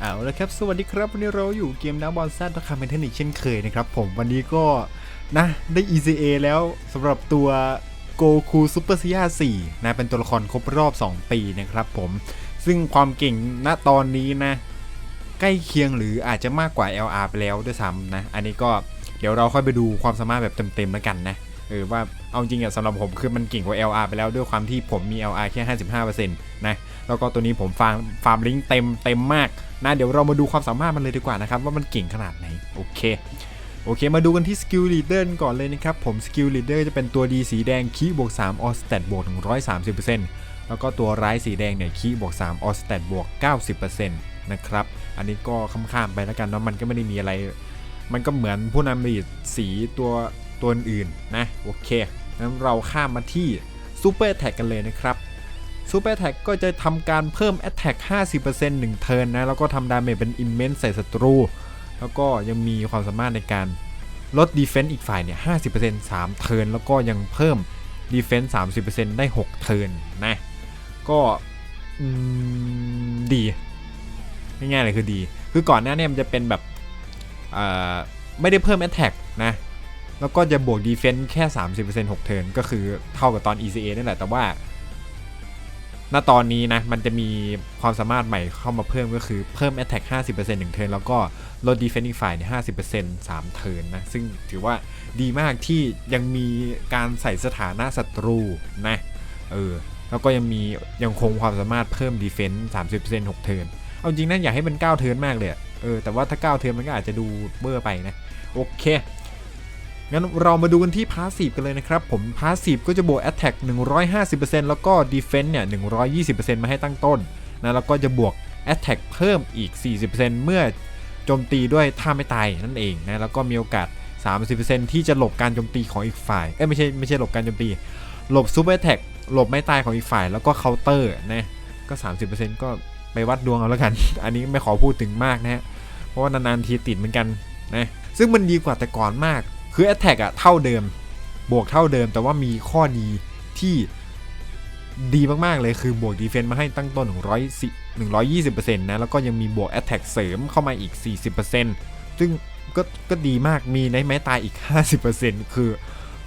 เอาละครับ สวัสดีครับ วันนี้เราอยู่เกมน้ำบอลแซดราคาเป็นเทคนิคเช่นเคยนะครับผมวันนี้ก็นะได้ ECA แล้วสำหรับตัวโกคูซูเปอร์ซียา4นะเป็นตัวละครครบรอบ 2 ปีนะครับผมซึ่งความเก่งณตอนนี้นะ ใกล้เคียงหรืออาจจะมากกว่า LR ไปแล้วด้วยซ้ำนะ อันนี้ก็เดี๋ยวเราค่อยไปดูความสามารถแบบเต็มๆแล้วกันนะ เออว่าเอาจริงอะสำหรับผมคือมันเก่งกว่า LR ไปแล้วด้วยความที่ผมมี LR แค่ 55%นะแล้วก็ตัวนี้ผมฟาร์มฟาร์มลิงก์เต็มเต็มมากนะเดี๋ยวเรามาดูความสามารถมันเลยดีกว่านะครับว่ามันเก่งขนาดไหนโอเคโอเค มาดูกันที่สกิลลีดเดอร์ก่อนเลยนะครับ ผมสกิลลีดเดอร์จะเป็นตัวดีสีแดงคีบวก3ออสแตทบวก130%แล้วก็ตัวร้ายสีแดงเนี่ยคีบวก3ออสแตทบวก 90%นะครับ อันนี้ก็ข้ามไปแล้วกันเนาะมันก็ไม่ได้มีอะไร มันก็เหมือนผู้นำลีดสีตัว ตัวอื่นๆนะโอเคงั้นเราข้ามมาที่ซูเปอร์แท็กกันเลยนะครับซูเปอร์แท็กก็จะทำการเพิ่ม Attack 50% 1เทิร์นนะ แล้วก็ทำดาเมจเป็น Immense ใส่ศัตรู แล้วก็ยังมีความสามารถในการลด Defense อีกฝ่ายเนี่ย50% 3 เทิร์นแล้วก็ยังเพิ่ม Defense 30%ได้ 6 เทิร์นนะ ก็อืมดี ง่ายๆเลยคือดี คือก่อนหน้าเนี่ยมันจะเป็นแบบไม่ได้เพิ่ม Attack นะ แล้วก็จะบวก Defense แค่ 30% 6 เทิร์นก็คือเท่ากับตอน ECA นั่นแหละ แต่ว่า ณ ตอนนี้นะ มันจะมีความสามารถใหม่เข้ามาเพิ่มก็คือเพิ่ม Attack 50% 1 เทิร์นแล้วก็ลด Defense อีกฝ่ายเนี่ย50% 3 เทิร์นนะ ซึ่งถือว่าดีมากที่ยังมีการใส่สถานะศัตรูนะ เออ แล้วก็ยังมียังคงความสามารถเพิ่ม Defense 30% 6 เทิร์นเอาจริงนะอยากให้มัน9เทิร์นมากเลยเออแต่ว่าถ้า9เทิร์นมันก็อาจจะดูเบอร์ไปนะโอเค งั้นเรามาดูกันที่พาสซีฟกันเลยนะครับ ผมพาสซีฟก็จะบวก Attack 150%แล้วก็ Defense เนี่ย120%มาให้ตั้งต้นนะแล้วก็จะบวก Attack เพิ่มอีก 40%เมื่อโจมตีด้วยท่าไม่ตายนั่นเองนะแล้วก็มีโอกาส 30%ที่จะหลบการโจมตีของอีกฝ่ายเอ้ยไม่ใช่ไม่ใช่หลบการโจมตี หลบซูเปอร์แท็กหลบไม่ตายของอีกฝ่าย แล้วก็เคาน์เตอร์นะก็ 30%ก็ไปวัดดวงเอาแล้วกัน อันนี้ไม่ขอพูดถึงมากนะฮะเพราะว่านานๆทีติดเหมือนกันนะซึ่งมันดีกว่าแต่ก่อนมาก คือ Attack อะเท่าเดิม บวกเท่าเดิม แต่ว่ามีข้อดีที่ดีมากๆเลยคือบวก Defense มาให้ตั้งต้น100 120%นะแล้วก็ยังมีบวก Attack เสริมเข้ามาอีก 40%ซึ่งก็ก็ดีมากมีในไม้ตายอีก 50%คือ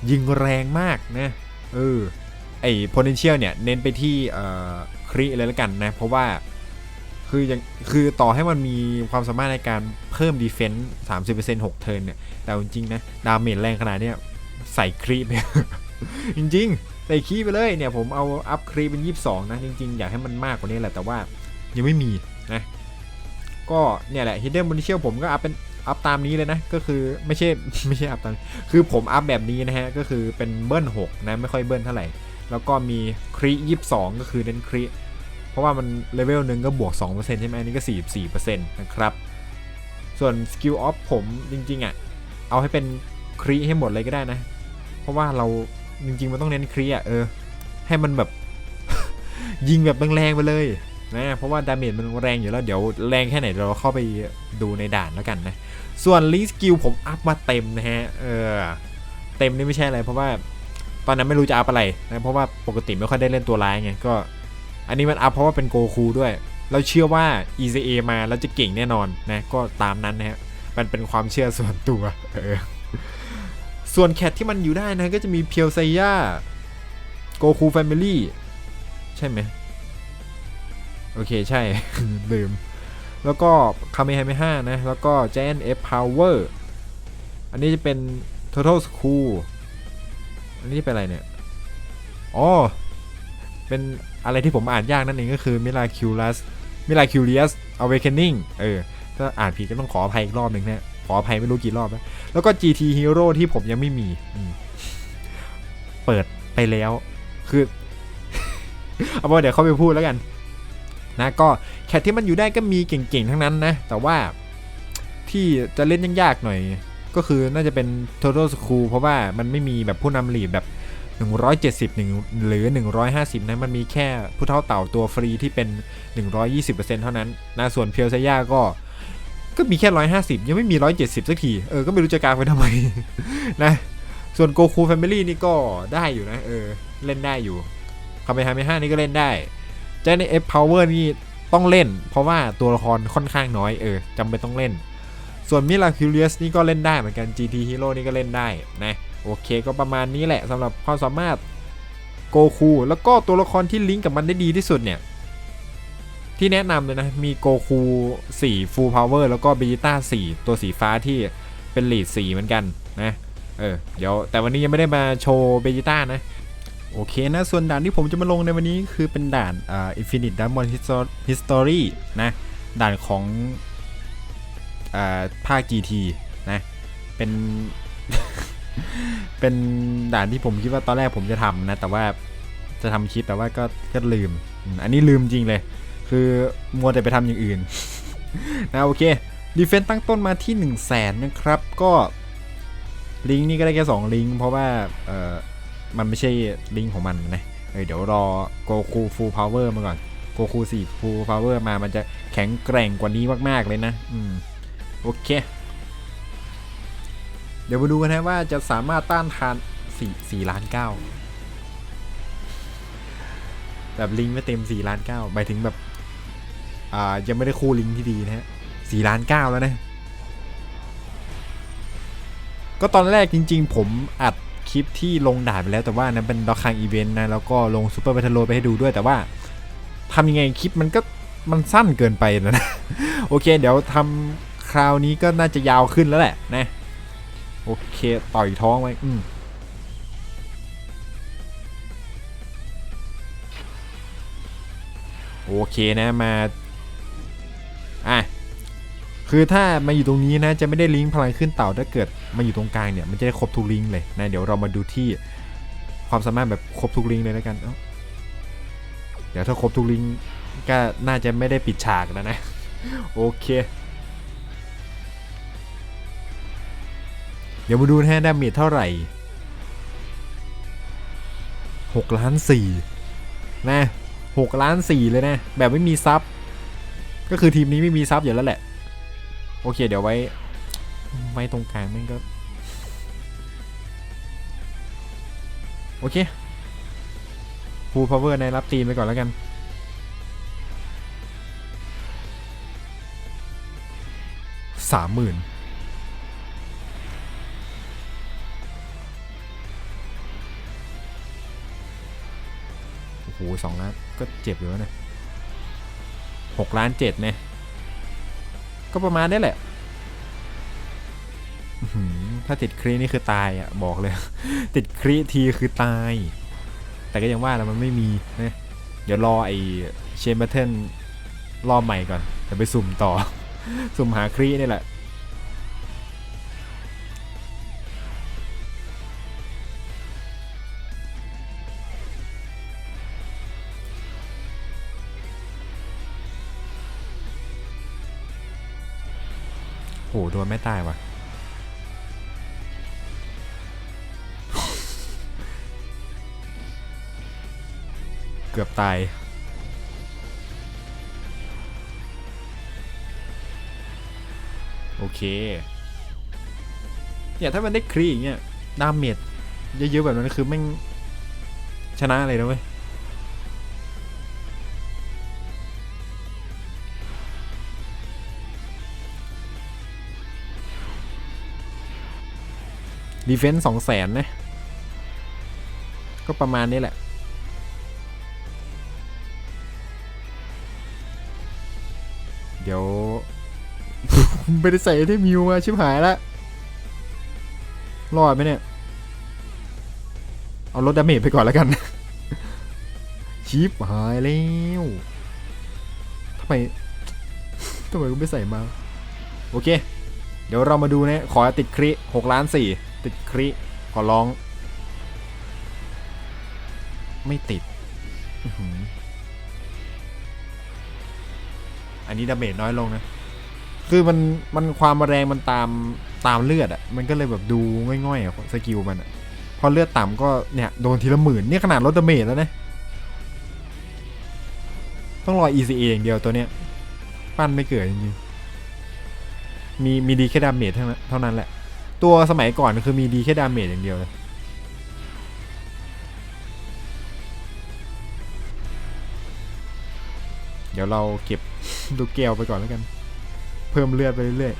ยิงแรงมากนะเออไอ้ potential เนี่ย เน้นไปที่เอ่อคริเลยแล้วกันนะ เพราะว่า คือยังคือต่อให้มันมีความสามารถในการเพิ่ม defense 30% 6เปอร์เซ็นต์หกเทิร์นเนี่ย แต่จริงๆนะ ดาเมจแรงขนาดเนี้ยใส่ครีปเนี่ยจริงๆ ใส่ครีปไปเลยเนี่ยผมเอาอัพครีปเป็น22นะ จริงๆ อยากให้มันมากกว่านี้แหละแต่ว่ายังไม่มีนะ ก็เนี่ยแหละ hidden potential ผมก็อัพเป็นอัพตามนี้เลยนะ ก็คือไม่ใช่ไม่ใช่อัพตามคือผมอัพแบบนี้นะฮะ ก็คือเป็นเบิ้ล6นะ ไม่ค่อยเบิ้ลเท่าไหร่ แล้วก็มีครี22ก็คือเน้นครี เพราะว่ามันเลเวลหนึ่งก็บวก 2%ใช่ไหมอันนี้ก็ 44%นะครับ ส่วนสกิลออฟผมจริง ๆอะ เอาให้เป็นครีให้หมดเลยก็ได้นะ เพราะว่าเราจริง ๆ มันต้องเน้นครีอะเออ ให้มันแบบ ยิงแบบแรงๆไปเลยนะเพราะว่าดาเมจมันแรงอยู่แล้วเดี๋ยวแรงแค่ไหนเดี๋ยวเราเข้าไปดูในด่านแล้วกันนะ ส่วนลีสกิลผมอัพมาเต็มนะฮะเออเต็มนี่ไม่ใช่อะไรเพราะว่าตอนนั้นไม่รู้จะอัพอะไรนะเพราะว่าปกติไม่ค่อยได้เล่นตัวร้ายไงก็ อันนี้มันอัพเพราะว่าเป็นโกคูด้วย เราเชื่อว่า ECA มาแล้วจะเก่งแน่นอนนะ ก็ตามนั้นนะฮะ มันเป็นความเชื่อส่วนตัวเออส่วนแคทที่มันอยู่ได้นะก็จะมีเพียวไซย่าโกคูแฟมิลี่ใช่ไหมโอเคใช่ ลืม แล้วก็คาเมฮาเมฮ่านะ แล้วก็ Giant F Power อันนี้จะเป็น Total School อันนี้เป็นอะไรเนี่ย อ๋อ เป็น อะไรที่ผมอ่านยากนั่นเองก็คือ Miraculous Miraculous Awakening เออถ้าอ่านผิดก็ต้องขออภัยอีกรอบหนึ่งนะขออภัยไม่รู้กี่รอบแล้วแล้วก็ GT Hero ที่ผมยังไม่มีมเปิดไปแล้วคือเอาเป็นว่าเดี๋ยวเขาไปพูดแล้วกัน นะก็แคทที่มันอยู่ได้ก็มีเก่งๆทั้งนั้นนะ แต่ว่าที่จะเล่นยากๆหน่อย ก็คือน่าจะเป็น Total School เพราะว่ามันไม่มีแบบผู้นำหลีดแบบ 170หนึ่งหรือ 150นะมันมีแค่ผู้เท่าเต่าตัวฟรีที่เป็น 120%เท่านั้นนะส่วนเพียวไซย่าก็ก็มีแค่ 150 ยังไม่มี 170 สักที เออ ก็ไม่รู้จะกางไปทำไม นะ ส่วนโกคูแฟมิลี่นี่ก็ได้อยู่นะ เออ เล่นได้อยู่คาเมฮาเมฮ่านี่ก็เล่นได้ j จ n นเอฟพาวเวอร์นี่ต้องเล่น เพราะว่าตัวละครค่อนข้างน้อย เออจำเป็นต้องเล่น ส่วนมิลาคิ u เ u ียสนี่ก็เล่นได้เหมือนกัน GT Hero นี่ก็เล่นได้นะ โอเคก็ประมาณนี้แหละสำหรับความสามารถโกคูแล้วก็ตัวละครที่ลิงก์กับมันได้ดีที่สุดเนี่ย ที่แนะนำเลยนะ มีโกคู4 Full Power แล้วก็เบจิต้า4ตัวสีฟ้าที่เป็นลีด4เหมือนกันนะเออเดี๋ยวแต่วันนี้ยังไม่ได้มาโชว์เบจิต้านะโอเคนะ ส่วนด่านที่ผมจะมาลงในวันนี้คือเป็นด่านอ่า Infinite Diamond Histo- History นะด่านของอ่าภาค GT นะ เป็น เป็นด่านที่ผมคิดว่าตอนแรกผมจะทำนะ แต่ว่าจะทำคลิปแต่ว่าก็ก็ลืม อันนี้ลืมจริงเลย คือมัวแต่ไปทำอย่างอื่น นะโอเคดีเฟนต์ตั้งต้นมาที่ 1 0 0 0 0แสนนะครับ ก็ลิงก์นี่ก็ได้แค่2ลิงก์เพราะว่าเออมันไม่ใช่ลิงก์ของมันนะเเดี๋ยวรอโกคูฟูลพาวเวอร์มาก่อนโกคู4ฟูลพาวเวอร์มามันจะแข็งแกร่งกว่านี้มาก ๆ เลยนะ อืม โอเค เดี๋ยวมาดูกันนะว่าจะสามารถต้านทาน4 4ล้าน9แบบลิงไม่เต็ม4ล้าน9หมายถึงแบบ อ่ายังไม่ได้คู่ลิงที่ดีนะฮะ4ล้าน9แล้วนะ ก็ตอนแรกจริง ๆ ผมอัดคลิปที่ลงด่านไปแล้วแต่ว่านั้นเป็นดอกคังอีเวนต์นะ แล้วก็ลงซูเปอร์ a บ t ท e โ o ไปให้ดูด้วยแต่ว่าทำยังไงคลิปมันก็มันสั้นเกินไปนะ โอเค เดี๋ยวทำคราวนี้ก็น่าจะยาวขึ้นแล้วแหละนะ โอเค ต่อยท้องไว้อืมโอเคนะมา อะ คือถ้ามาอยู่ตรงนี้นะ จะไม่ได้ลิงก์พลังขึ้นเต่าถ้าเกิดมาอยู่ตรงกลางเนี่ย มันจะได้ครบทุกลิงก์เลยนะ เดี๋ยวเรามาดูที่ความสามารถแบบครบทุกลิงก์เลยแล้วกัน เดี๋ยวถ้าครบทุกลิงก์ก็น่าจะไม่ได้ปิดฉากแล้วนะ โอเค ดี๋ยวมาดูนะฮะดาเมจเท่าไหร่6ล้าน4นะ6ล้าน4เลยนะ แบบไม่มีซับ ก็คือทีมนี้ไม่มีซับอยู่แล้วแหละ โอเคเดี๋ยวไว้ ไว้ตรงกลางม่งก็ โอเคฟูลพาวเวอร์ในรับตีนไปก่อนแล้วกัน สามหมื่น สองล้านก็เจ็บอยู่แล้วนะหกล้านเจ็ดเนี่ยก็ประมาณนี้แหละถ้าติดครีนี่คือตายอะบอกเลย ติดครีทีคือตาย แต่ก็ยังว่าแล้วมันไม่มีนะเดี๋ยวรอไอเชนบัตเทิลรอบใหม่ก่อนเดี๋ยวไปสุ่มต่อ สุ่มหาครีนี่แหละ โหโดนไม่ตายว่ะ เกือบตาย โอเค เนี่ยถ้ามันได้ครีอย่างเงี้ยดาเมจเยอะๆแบบนั้นคือแม่งชนะเลยนะเว้ย ดีเฟนส์สองแสนนะ ก็ประมาณนี้แหละ เดี๋ยว ไม่ได้ใส่ได้มิวมาชิบหายละรอดไหมเนี่ย เอาลดดาเมจไปก่อนแล้วกัน ชิปหายแล้วทำไมทำไมกูไม่ใส่มา โอเค เดี๋ยวเรามาดูนะ ขอติดคริหกล้านสี่ ติดคริขอร้อง ไม่ติด อันนี้ดาเมจน้อยลงนะ คือมันมันความแรงมันตามตามเลือดอะ่ะ มันก็เลยแบบดูง่อยๆอะสกิลมันอะ่ะ พอเลือดต่ำก็เนี่ยโดนทีละหมื่นเนี่ยขนาดลดดาเมจแล้วนะ ต้องรอ ECA อย่างเดียวตัวเนี้ย ปั้นไม่เกิดจริงๆมีมีดีแค่ดาเมจเท่านั้นเท่านั้นแหละ ตัวสมัยก่อนคือมีดีแค่ดาเมจอย่างเดียวเลยเดี๋ยวดี๋ยวเราเก็บลูกแก้วไปก่อนแล้วกัน เพิ่มเลือดไปเรื่อย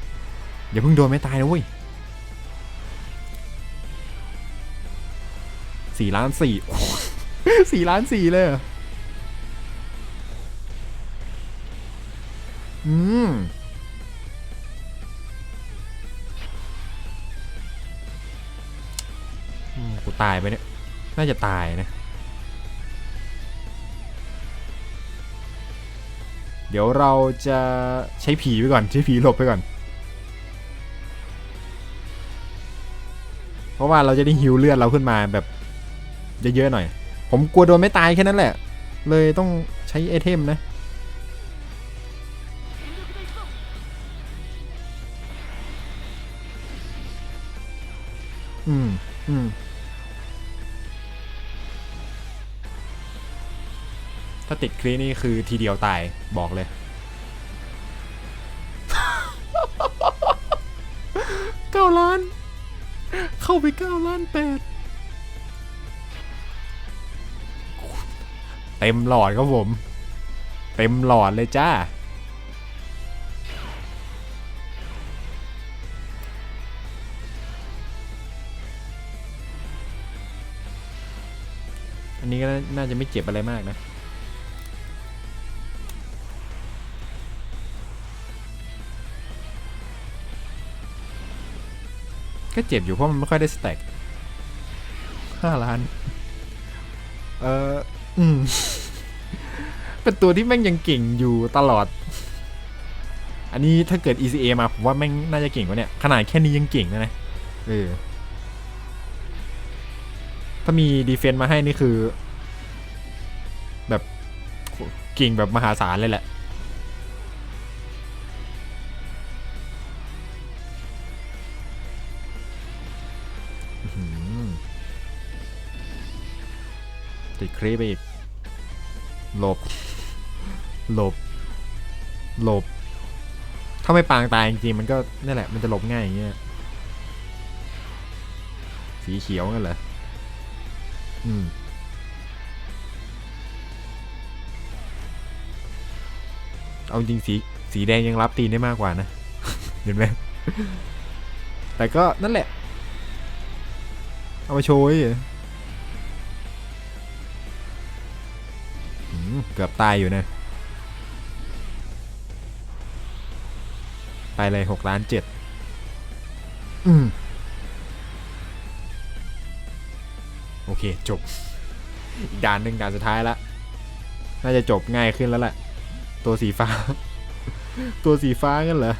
ๆอย่าเพิ่งโดนไม่ตายนะเว้ยสี่ล้านสี่สี่ล้านสี่เลยอืม ตายไปเนี่ย น่าจะตายนะ เดี๋ยวเราจะใช้ผีไปก่อน ใช้ผีหลบไปก่อน เพราะว่าเราจะได้ฮิวเลือดเราขึ้นมาแบบเยอะๆหน่อย ผมกลัวโดนไม่ตายแค่นั้นแหละ เลยต้องใช้ไอเทมนะอืมอืม ถ้าติดคลีนี่คือทีเดียวตายบอกเลย เก้าล้าน เข้าไปเก้าล้านแปดเต็มหลอดครับผม เต็มหลอดเลยจ้า อันนี้ก็น่าจะไม่เจ็บอะไรมากนะ ก็เจ็บอยู่เพราะมันไม่ค่อยได้สแต็กห้าล้าน เอออืม เป็นตัวที่แม่งยังเก่งอยู่ตลอด อันนี้ถ้าเกิด ECA มาผมว่าแม่งน่าจะเก่งกว่าเนี่ย ขนาดแค่นี้ยังเก่งนะนะ เออ ถ้ามีดีเฟนต์มาให้นี่คือ แบบเก่งแบบมหาศาลเลยแหละ ติดครีปไปอีก หลบ หลบ หลบ ถ้าไม่ปางตายจริงๆมันก็นั่นแหละ มันจะหลบง่ายอย่างเงี้ย สีเขียวงั้นเหรอ อืมเอาจริงสีสีแดงยังรับตีนได้มากกว่านะ เห็นไหมแต่ก็นั่นแหละ เอามาโชว์ เฉยอืมเกือบตายอยู่นะ ไปเลยหกล้านเจ็ดอืมโอเค จบ อีกด่านหนึ่งด่านสุดท้ายละ น่าจะจบง่ายขึ้นแล้วแหละ ตัวสีฟ้า ตัวสีฟ้ากันเหรอ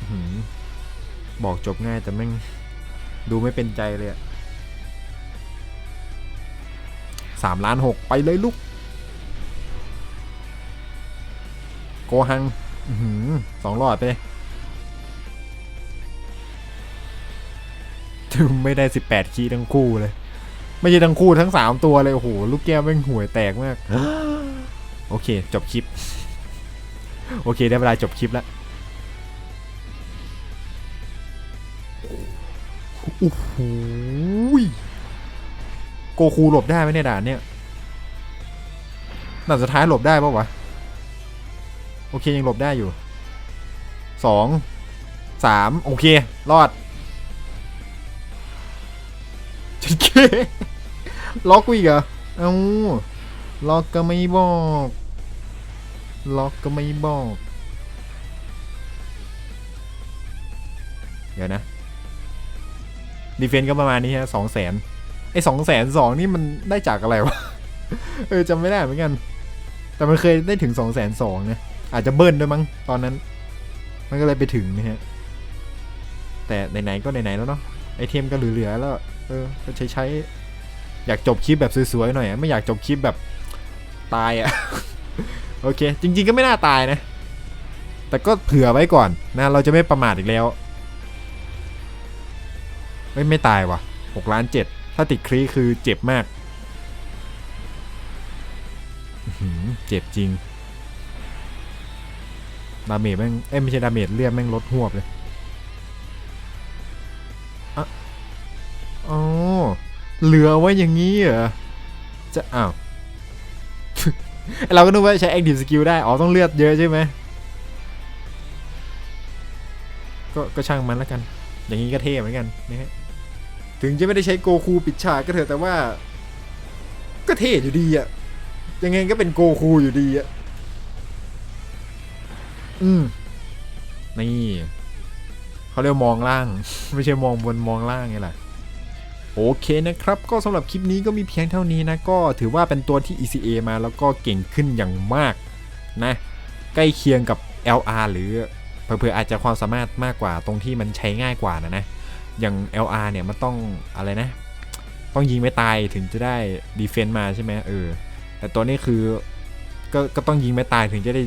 อื้อหือบอกจบง่ายแต่แม่งดูไม่เป็นใจเลยอะ สามล้านหกไปเลยลูก โกหังอื้อหือสองหลอดไปเลยถึงไม่ได้สิบแปดคีย์ทั้งคู่เลย ไม่ใช่ทั้งคู่ทั้งสามตัวเลย โอ้โห ลูกแก้วแม่งห่วยแตกมาก โอเค จบคลิป โอเค ได้เวลาจบคลิปแล้วโอ้โหย โกคูหลบได้ไหมเนี่ยด่านเนี่ยด่านสุดท้ายหลบได้ปะวะ โอเคยังหลบได้อยู่สองสามโอเค รอดชิเคล็อกกูอีกเหรอเอ้าล็อกก็ไม่บอกล็อกก็ไม่บอก เดี๋ยวนะ ดีเฟนต์ก็ประมาณนี้ฮะสองแสน อ้สองแสนสองนี่มันได้จากอะไรวะ เออจำไม่ได้เหมือนกัน แต่มันเคยได้ถึงสองแสนสองนะอาจจะเบิ้ลด้วยมั้งตอนนั้น มันก็เลยไปถึงนะฮะ แต่ไหนๆก็ไหนๆแล้วเนาะไอเทมก็เหลือๆแล้ว เออก็ใช้ใช้ อยากจบคลิปแบบสวยๆหน่อย ไม่อยากจบคลิปแบบตายอะโอเค จริง ๆ ก็ไม่น่าตายนะ แต่ก็เผื่อไว้ก่อนนะ เราจะไม่ประมาทอีกแล้ว ไม่ไม่ตายว่ะหกล้านเจ็ด ถ้าติดครีคือเจ็บมากเจ็บจริง ดาเมจแม่งเอ้ไม่ใช่ดาเมจเลือดแม่งลดหวบเลยอะอ๋อเหลือไว้อย่างนี้เหรอ จะอ้าวเราก็นึกว่าใช้ active skill ได้ อ๋อ ต้องเลือดเยอะใช่ไหมก็ก็ช่างมันแล้วกัน อย่างนี้ก็เท่เหมือนกันนะฮะ ถึงจะไม่ได้ใช้โกคูปิดฉากก็เถอะแต่ว่า ก็เท่อยู่ดีอะยังไงก็เป็นโกคูอยู่ดีอะอืมนี่เขาเรียกมองล่าง ไม่ใช่มองบนมองล่างไงล่ะโอเคนะครับ ก็สำหรับคลิปนี้ก็มีเพียงเท่านี้นะ ก็ถือว่าเป็นตัวที่ ECA มาแล้วก็เก่งขึ้นอย่างมากนะ ใกล้เคียงกับ LR หรือเผื่อๆอาจจะความสามารถมากกว่าตรงที่มันใช้ง่ายกว่านะนะ อย่าง LR เนี่ยมันต้องอะไรนะ ต้องยิงไม่ตายถึงจะได้ดีเฟนต์มาใช่ไหมเออ แต่ตัวนี้คือก็ก็ต้องยิงไม่ตายถึงจะได้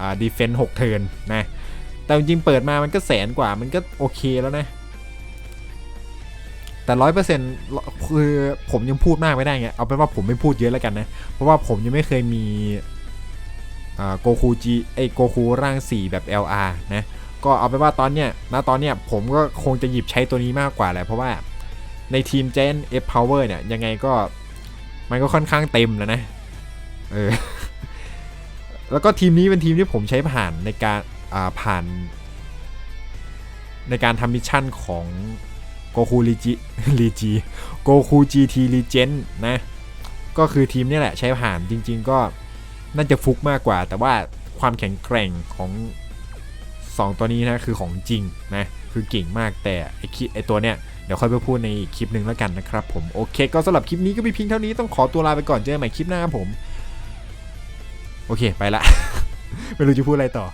อ่าดีเฟนต์หกเทิร์นนะ แต่จริงเปิดมามันก็แสนกว่ามันก็โอเคแล้วนะ แต่ร้อยเปอร์เซ็นต์คือผมยังพูดมากไม่ได้ไง เอาเป็นว่าผมไม่พูดเยอะแล้วกันนะ เพราะว่าผมยังไม่เคยมีโกคูจีไอโกคูร่าง 4 แบบ LR นะ ก็เอาเป็นว่าตอนเนี้ยณตอนเนี้ยผมก็คงจะหยิบใช้ตัวนี้มากกว่าแหละเพราะว่าในทีม Giant F Power เนี่ย ยังไงก็มันก็ค่อนข้างเต็มแล้วนะ เออ แล้วก็ทีมนี้เป็นทีมที่ผมใช้ผ่านในการอ่าผ่าน ในการทำมิชชั่นของโกคูลีจิลีจีโกคู GT Legend นะ ก็คือทีมนี่แหละใช้ผ่านจริง ๆ ก็น่าจะฟุกมากกว่า แต่ว่าความแข็งแกร่งของ 2 ตัวนี้นะคือของจริงนะคือเก่งมากแต่ไอคิดไอตัวเนี้ยเดี๋ยวค่อยไปพูดในคลิปหนึ่งแล้วกันนะครับผมโอเค ก็สำหรับคลิปนี้ก็มีเพียงเท่านี้ต้องขอตัวลาไปก่อนเจอกันใหม่คลิปหน้าครับผม โอเคไปละ ไม่รู้จะพูดอะไรต่อ